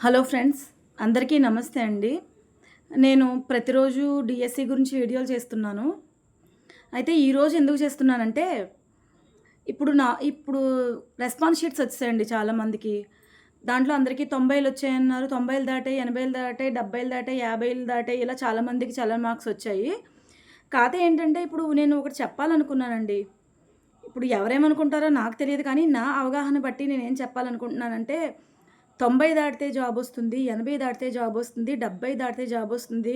Hello friends అందరికీ నమస్తే అండి. నేను ప్రతిరోజు డిఎస్సి గురించి వీడియోలు చేస్తున్నాను. అయితే ఈరోజు ఎందుకు చేస్తున్నానంటే ఇప్పుడు నా ఇప్పుడు రెస్పాన్స్ షీట్స్ వచ్చాయండి చాలామందికి దాంట్లో అందరికీ తొంభైలు వచ్చాయన్నారు. తొంభైలు దాటాయి ఎనభైలు దాటాయి డెబ్బైలు దాటాయి యాభైలు దాటాయి ఇలా చాలామందికి చాలా మార్క్స్ వచ్చాయి. కాకపోతే ఏంటంటే ఇప్పుడు నేను ఒకటి చెప్పాలనుకున్నానండి. ఇప్పుడు ఎవరేమనుకుంటారో నాకు తెలియదు కానీ నా అవగాహన బట్టి నేను ఏం చెప్పాలనుకుంటున్నానంటే తొంభై దాటితే జాబ్ వస్తుంది ఎనభై దాటితే జాబ్ వస్తుంది డెబ్బై దాటితే జాబ్ వస్తుంది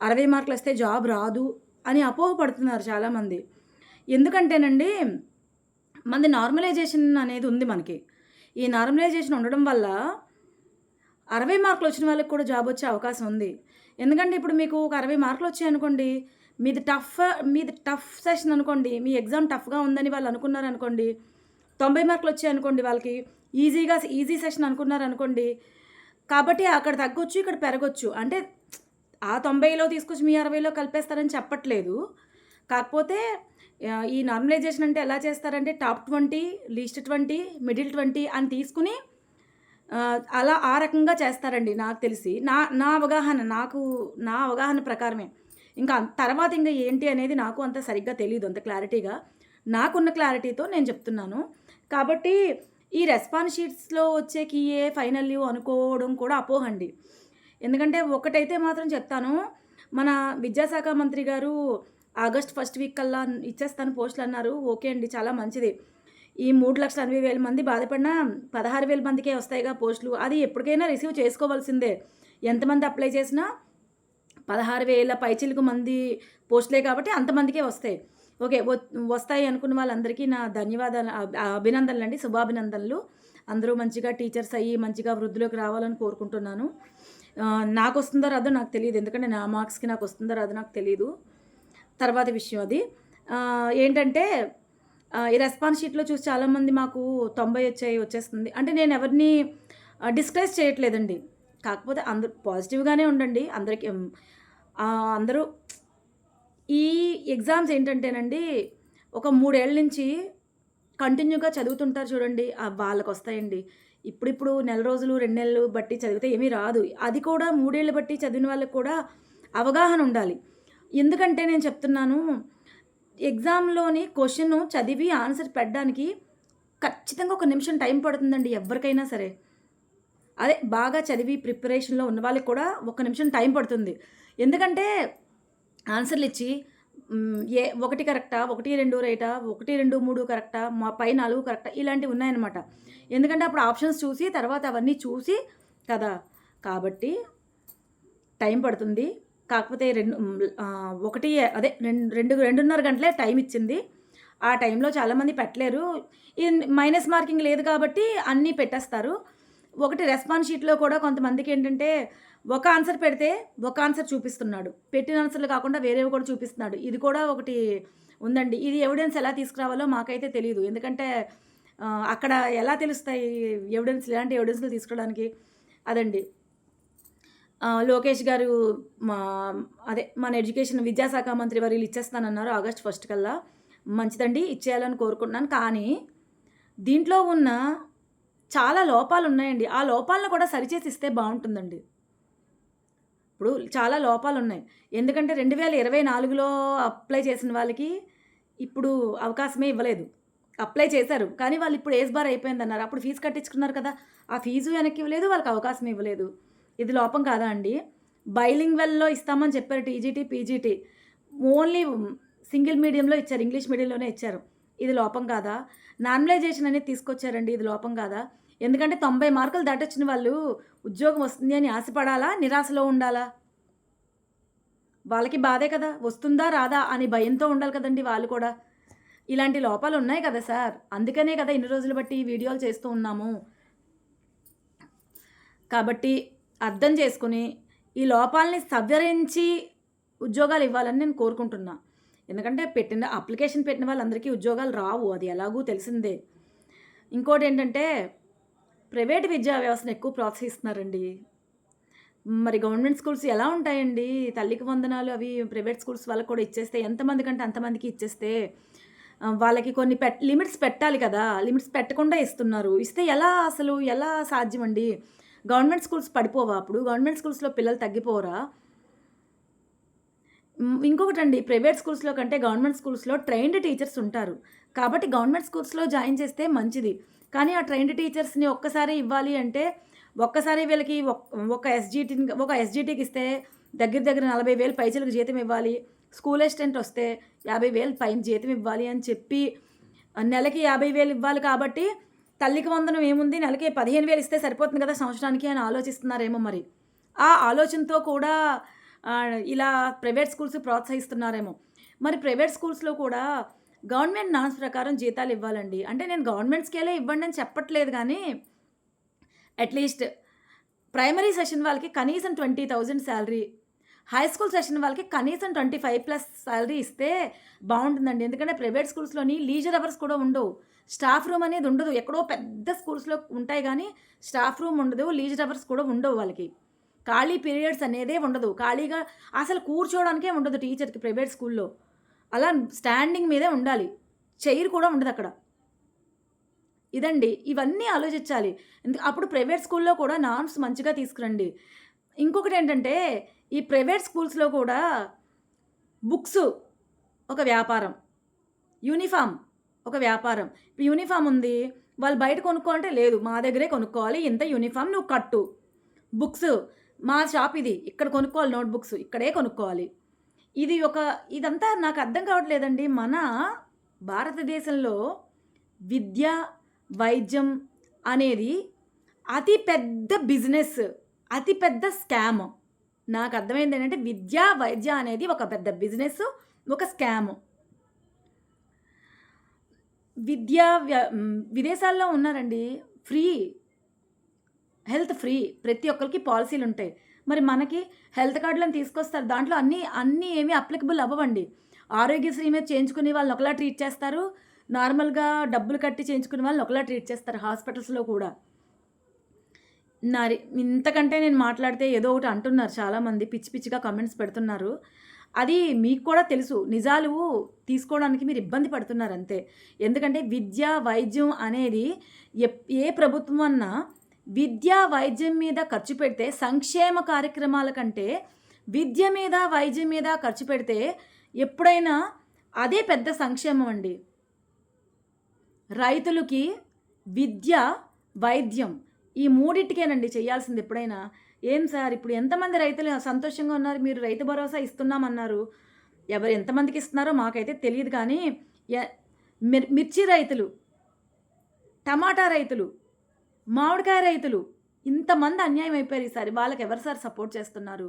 అరవై మార్కులు వస్తే జాబ్ రాదు అని అపోహపడుతున్నారు చాలామంది. ఎందుకంటేనండి మనది నార్మలైజేషన్ అనేది ఉంది మనకి. ఈ నార్మలైజేషన్ ఉండడం వల్ల అరవై మార్కులు వచ్చిన వాళ్ళకి కూడా జాబ్ వచ్చే అవకాశం ఉంది. ఎందుకంటే ఇప్పుడు మీకు ఒక అరవై మార్కులు వచ్చాయి అనుకోండి మీది టఫ్ మీది టఫ్ సెషన్ అనుకోండి మీ ఎగ్జామ్ టఫ్గా ఉందని వాళ్ళు అనుకున్నారు అనుకోండి తొంభై మార్కులు వచ్చాయి అనుకోండి వాళ్ళకి ఈజీగా ఈజీ సెషన్ అనుకున్నారు అనుకోండి. కాబట్టి అక్కడ తగ్గొచ్చు ఇక్కడ పెరగొచ్చు. అంటే ఆ తొంభైలో తీసుకొచ్చి మీ అరవైలో కలిపేస్తారని చెప్పట్లేదు. కాకపోతే ఈ నార్మలైజేషన్ అంటే ఎలా చేస్తారంటే top twenty least twenty middle twenty అని తీసుకుని అలా ఆ రకంగా చేస్తారండి నాకు తెలిసి. నా నా అవగాహన నాకు నా అవగాహన ప్రకారమే. ఇంకా తర్వాత ఇంకా ఏంటి అనేది నాకు అంత సరిగ్గా తెలియదు అంత క్లారిటీగా. నాకున్న క్లారిటీతో నేను చెప్తున్నాను. కాబట్టి ఈ రెస్పాన్స్ షీట్స్లో వచ్చే కీయే ఫైనల్ లీవ్ అనుకోవడం కూడా అపోహండి. ఎందుకంటే ఒకటైతే మాత్రం చెప్తాను మన విద్యాశాఖ మంత్రి గారు ఆగస్ట్ ఫస్ట్ వీక్ కల్లా ఇచ్చేస్తాను పోస్టులు అన్నారు. ఓకే అండి చాలా మంచిది. ఈ మూడు లక్షల ఎనభై వేల మంది బాధపడినా పదహారు వేల మందికే వస్తాయిగా పోస్టులు. అది ఎప్పటికైనా రిసీవ్ చేసుకోవాల్సిందే. ఎంతమంది అప్లై చేసినా పదహారు వేల పైచిలకు మంది పోస్టులే కాబట్టి అంతమందికే వస్తాయి. ఓకే వస్తాయి అనుకున్న వాళ్ళందరికీ నా ధన్యవాదాలు అభినందనలు అండి శుభాభినందనలు. అందరూ మంచిగా టీచర్స్ అయ్యి మంచిగా వృద్ధిలోకి రావాలని కోరుకుంటున్నాను. నాకు వస్తుందో రాదో నాకు తెలియదు ఎందుకంటే నా మార్క్స్కి నాకు వస్తుందో రాదో నాకు తెలియదు తర్వాత విషయం అది. ఏంటంటే ఈ రెస్పాన్స్ షీట్లో చూసి చాలామంది మాకు తొంభై వచ్చాయి వచ్చేస్తుంది. అంటే నేను ఎవరిని డిస్కరేజ్ చేయట్లేదండి. కాకపోతే అందరు పాజిటివ్గానే ఉండండి అందరికీ అందరూ ఈ ఎగ్జామ్స్ ఏంటంటేనండి ఒక మూడేళ్ళ నుంచి కంటిన్యూగా చదువుతుంటారు చూడండి వాళ్ళకు వాళ్ళకి వస్తాయండి ఇప్పుడిప్పుడు నెల రోజులు రెండు నెలలు బట్టి చదివితే ఏమీ రాదు. అది కూడా మూడేళ్ళు బట్టి చదివిన వాళ్ళకి కూడా అవగాహన ఉండాలి. ఎందుకంటే నేను చెప్తున్నాను ఎగ్జామ్లోని క్వశ్చన్ చదివి ఆన్సర్ పెట్టడానికి ఖచ్చితంగా ఒక నిమిషం టైం పడుతుందండి ఎవరికైనా సరే. అదే బాగా చదివి ప్రిపరేషన్లో ఉన్న వాళ్ళకి కూడా ఒక నిమిషం టైం పడుతుంది. ఎందుకంటే ఆన్సర్లు ఇచ్చి ఏ ఒకటి కరెక్టా ఒకటి రెండు రైటా ఒకటి రెండు మూడు కరెక్టా మా పై నాలుగు కరెక్టా ఇలాంటివి ఉన్నాయన్నమాట. ఎందుకంటే అప్పుడు ఆప్షన్స్ చూసి తర్వాత అవన్నీ చూసి కదా. కాబట్టి టైం పడుతుంది. కాకపోతే రెండు ఒకటి అదే రెండు రెండు రెండున్నర గంటలే టైం ఇచ్చింది. ఆ టైంలో చాలామంది పెట్టలేరు. ఈ మైనస్ మార్కింగ్ లేదు కాబట్టి అన్నీ పెట్టేస్తారు. ఒకటి రెస్పాన్స్ షీట్లో కూడా కొంతమందికి ఏంటంటే ఒక ఆన్సర్ పెడితే ఒక ఆన్సర్ చూపిస్తున్నాడు. పెట్టిన ఆన్సర్లు కాకుండా వేరేవి కూడా చూపిస్తున్నాడు. ఇది కూడా ఒకటి ఉందండి. ఇది ఎవిడెన్స్ ఎలా తీసుకురావాలో మాకైతే తెలియదు ఎందుకంటే అక్కడ ఎలా తెలుస్తాయి ఎవిడెన్స్? ఇలాంటి ఎవిడెన్స్లు తీసుకోవడానికి అదండి. లోకేష్ గారు మా అదే మన ఎడ్యుకేషన్ విద్యాశాఖ మంత్రి వారు ఇచ్చేస్తానన్నారు ఆగస్ట్ ఫస్ట్ కల్లా. మంచిదండి. ఇచ్చేయాలని కోరుకుంటున్నాను. కానీ దీంట్లో ఉన్న చాలా లోపాలు ఉన్నాయండి ఆ లోపాలను కూడా సరిచేసి ఇస్తే బాగుంటుందండి. ఇప్పుడు చాలా లోపాలు ఉన్నాయి ఎందుకంటే రెండు వేల ఇరవై నాలుగులో అప్లై చేసిన వాళ్ళకి ఇప్పుడు అవకాశమే ఇవ్వలేదు. అప్లై చేశారు. కానీ వాళ్ళు ఇప్పుడు ఏజ్ బార్ అయిపోయింది అన్నారు అప్పుడు ఫీజు కట్టించుకున్నారు కదా. ఆ ఫీజు వెనక్కి ఇవ్వలేదు వాళ్ళకి అవకాశం ఇవ్వలేదు. ఇది లోపం కాదా అండి? బైలింగ్ వెల్లో ఇస్తామని చెప్పారు టీజీటీ పీజీటీ. ఓన్లీ సింగిల్ మీడియంలో ఇచ్చారు ఇంగ్లీష్ మీడియంలోనే ఇచ్చారు. ఇది లోపం కాదా? నార్మలైజేషన్ అనేది తీసుకొచ్చారండి ఇది లోపం కాదా? ఎందుకంటే తొంభై మార్కులు దాటొచ్చిన వాళ్ళు ఉద్యోగం వస్తుంది అని ఆశపడాలా? నిరాశలో ఉండాలా? వాళ్ళకి బాధే కదా? వస్తుందా రాదా అని భయంతో ఉండాలి కదండి వాళ్ళు కూడా. ఇలాంటి లోపాలు ఉన్నాయి కదా సార్? అందుకనే కదా ఇన్ని రోజులు బట్టి ఈ వీడియోలు చేస్తూ ఉన్నాము. కాబట్టి అర్థం చేసుకుని ఈ లోపాలని సవరించి ఉద్యోగాలు ఇవ్వాలని నేను కోరుకుంటున్నాను ఎందుకంటే పెట్టిన అప్లికేషన్ పెట్టిన వాళ్ళందరికీ ఉద్యోగాలు రావు. అది ఎలాగూ తెలిసిందే. ఇంకోటి ఏంటంటే ప్రైవేట్ విద్యా వ్యవస్థను ఎక్కువ ప్రోత్సహిస్తున్నారండి. మరి గవర్నమెంట్ స్కూల్స్ ఎలా ఉంటాయండి? తల్లికి వందనాలు అవి ప్రైవేట్ స్కూల్స్ వాళ్ళకి కూడా ఇచ్చేస్తే ఎంతమంది కంటే అంతమందికి ఇచ్చేస్తే వాళ్ళకి కొన్ని పెట్ లిమిట్స్ పెట్టాలి కదా. లిమిట్స్ పెట్టకుండా ఇస్తున్నారు. ఇస్తే ఎలా అసలు ఎలా సాధ్యం అండి గవర్నమెంట్ స్కూల్స్ పడిపోవా అప్పుడు? గవర్నమెంట్ స్కూల్స్లో పిల్లలు తగ్గిపోరా? ఇంకొకటి ఇంకొకటండి ప్రైవేట్ స్కూల్స్లో కంటే గవర్నమెంట్ స్కూల్స్లో ట్రైన్డ్ టీచర్స్ ఉంటారు. కాబట్టి గవర్నమెంట్ స్కూల్స్లో జాయిన్ చేస్తే మంచిది. కానీ ఆ ట్రైన్డ్ టీచర్స్ని ఒక్కసారి ఇవ్వాలి అంటే ఒక్కసారి వీళ్ళకి ఒక ఎస్జీటీని ఒక ఎస్జిటికి ఇస్తే దగ్గర దగ్గర నలభై వేలు పైసలకు జీతం ఇవ్వాలి. స్కూల్ అసిస్టెంట్ వస్తే యాభై వేలు పైన జీతం ఇవ్వాలి అని చెప్పి నెలకి యాభై వేలు ఇవ్వాలి కాబట్టి తల్లికి వందనం ఏముంది? నెలకి పదిహేను వేలు ఇస్తే సరిపోతుంది కదా సంవత్సరానికి అని ఆలోచిస్తున్నారేమో మరి. ఆ ఆలోచనతో కూడా ఇలా ప్రైవేట్ స్కూల్స్ ప్రోత్సహిస్తున్నారేమో. మరి ప్రైవేట్ స్కూల్స్లో కూడా గవర్నమెంట్ నాన్స్ ప్రకారం జీతాలు ఇవ్వాలండి. అంటే నేను గవర్నమెంట్ స్కేలే ఇవ్వండి అని చెప్పట్లేదు కానీ అట్లీస్ట్ ప్రైమరీ సెషన్ వాళ్ళకి కనీసం twenty thousand salary high school session వాళ్ళకి కనీసం ట్వంటీ ఫైవ్ ప్లస్ శాలరీ ఇస్తే బాగుంటుందండి. ఎందుకంటే ప్రైవేట్ స్కూల్స్లోని లీజర్ అవర్స్ కూడా ఉండవు. స్టాఫ్ రూమ్ అనేది ఉండదు. ఎక్కడో పెద్ద స్కూల్స్లో ఉంటాయి కానీ స్టాఫ్ రూమ్ ఉండదు లీజర్ అవర్స్ కూడా ఉండవు వాళ్ళకి. ఖాళీ పీరియడ్స్ అనేదే ఉండదు. ఖాళీగా అసలు కూర్చోవడానికే ఉండదు టీచర్కి ప్రైవేట్ స్కూల్లో. అలా స్టాండింగ్ మీదే ఉండాలి. చైర్ కూడా ఉండదు అక్కడ. ఇదండి. ఇవన్నీ ఆలోచించాలి. అప్పుడు ప్రైవేట్ స్కూల్లో కూడా నార్మ్స్ మంచిగా తీసుకురండి. ఇంకొకటి ఏంటంటే ఈ ప్రైవేట్ స్కూల్స్లో కూడా బుక్స్ ఒక వ్యాపారం. యూనిఫామ్ ఒక వ్యాపారం. ఇప్పుడు యూనిఫామ్ ఉంది. వాళ్ళు బయట కొనుక్కోవాలంటే లేదు. మా దగ్గరే కొనుక్కోవాలి. ఇంత యూనిఫామ్ నువ్వు కట్టు. బుక్స్ మా షాప్ ఇది. ఇక్కడ కొనుక్కోవాలి నోట్బుక్స్. ఇక్కడే కొనుక్కోవాలి. ఇది ఒక ఇదంతా నాకు అర్థం కావట్లేదండి. మన భారతదేశంలో విద్య వైద్యం అనేది అతి పెద్ద బిజినెస్ అతి పెద్ద స్కామ్. నాకు అర్థమైంది ఏంటంటే విద్య వైద్య అనేది ఒక పెద్ద బిజినెస్ ఒక స్కామ్. విద్య వ్య- విదేశాల్లో ఉన్నారండి. ఫ్రీ హెల్త్ ఫ్రీ ప్రతి ఒక్కరికి పాలసీలు ఉంటాయి. మరి మనకి హెల్త్ కార్డులను తీసుకొస్తారు. దాంట్లో అన్నీ అన్నీ ఏమీ అప్లికబుల్ అవ్వండి ఆరోగ్యశ్రీ మీద చేయించుకునే వాళ్ళని ఒకలా ట్రీట్ చేస్తారు. నార్మల్గా డబ్బులు కట్టి చేయించుకునే వాళ్ళని ఒకలా ట్రీట్ చేస్తారు హాస్పిటల్స్లో కూడా. నారి ఇంతకంటే నేను మాట్లాడితే ఏదో ఒకటి అంటున్నారు చాలామంది. పిచ్చి పిచ్చిగా కమెంట్స్ పెడుతున్నారు. అది మీకు కూడా తెలుసు. నిజాలు తీసుకోవడానికి మీరు ఇబ్బంది పడుతున్నారు అంతే. ఎందుకంటే విద్య వైద్యం అనేది ఎప్- ఏ ప్రభుత్వం అన్నా విద్యా వైద్యం మీద ఖర్చు పెడితే సంక్షేమ కార్యక్రమాల కంటే విద్య మీద వైద్యం మీద ఖర్చు పెడితే ఎప్పుడైనా అదే పెద్ద సంక్షేమం అండి. రైతులకి విద్య వైద్యం ఈ మూడింటికేనండి చేయాల్సింది ఎప్పుడైనా. ఏం సార్ ఇప్పుడు ఎంతమంది రైతులు సంతోషంగా ఉన్నారు మీరు రైతు భరోసా ఇస్తున్నామన్నారు. ఎవరు ఎంతమందికి ఇస్తున్నారో మాకైతే తెలియదు కానీ ఎ- మిర్- మిర్చి రైతులు టమాటా రైతులు మామిడికాయ రైతులు ఇంతమంది అన్యాయం అయిపోయారు ఈసారి. వాళ్ళకి ఎవరు సార్ సపోర్ట్ చేస్తున్నారు?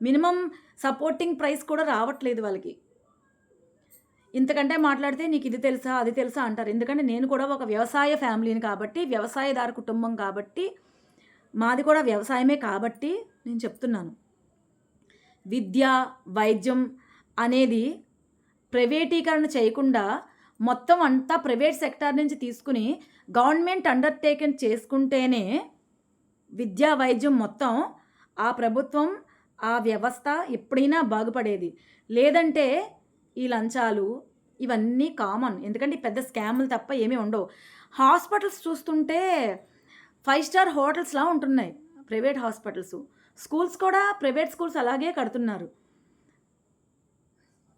మినిమం సపోర్టింగ్ ప్రైస్ కూడా రావట్లేదు వాళ్ళకి. ఇంతకంటే మాట్లాడితే నీకు ఇది తెలుసా అది తెలుసా అంటారు. ఎందుకంటే నేను కూడా ఒక వ్యవసాయ ఫ్యామిలీని కాబట్టి వ్యవసాయదారు కుటుంబం కాబట్టి మాది కూడా వ్యవసాయమే కాబట్టి నేను చెప్తున్నాను. విద్య వైద్యం అనేది ప్రైవేటీకరణ చేయకుండా మొత్తం అంతా ప్రైవేట్ సెక్టార్ నుంచి తీసుకుని గవర్నమెంట్ అండర్టేకెన్ చేసుకుంటేనే విద్యా వైద్యం మొత్తం ఆ ప్రభుత్వం ఆ వ్యవస్థ ఎప్పుడైనా బాగుపడేది. లేదంటే ఈ లంచాలు ఇవన్నీ కామన్ ఎందుకంటే పెద్ద స్కాములు తప్ప ఏమీ ఉండవు. హాస్పిటల్స్ చూస్తుంటే ఫైవ్ స్టార్ హోటల్స్లా ఉంటున్నాయి. Private hospitals. స్కూల్స్ కూడా ప్రైవేట్ స్కూల్స్ అలాగే కడుతున్నారు.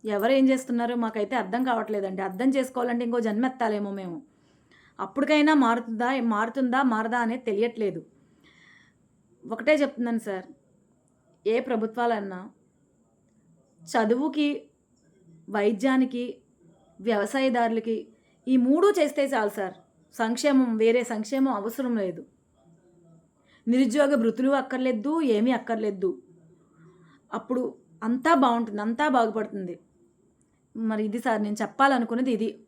ఎవరు ఏం చేస్తున్నారో మాకైతే అర్థం కావట్లేదండి. అర్థం చేసుకోవాలంటే ఇంకో జన్మెత్తాలేమో మేము. అప్పటికైనా మారుతుందా మారుతుందా మారదా అనేది తెలియట్లేదు. ఒకటే చెప్తున్నాను సార్. ఏ ప్రభుత్వాలన్నా చదువుకి వైద్యానికి వ్యవసాయదారులకి ఈ మూడు చేస్తే చాలు సార్. సంక్షేమం వేరే సంక్షేమం అవసరం లేదు. నిరుద్యోగ భృతులు అక్కర్లేదు ఏమీ అక్కర్లేదు. అప్పుడు అంతా బాగుంటుంది అంతా బాగుపడుతుంది. మరి ఇది సార్ నేను చెప్పాలనుకున్నది ఇది.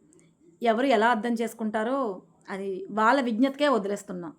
ఎవరు ఎలా అర్థం చేసుకుంటారో అది వాళ్ళ విజ్ఞతకే వదిలేస్తున్నా.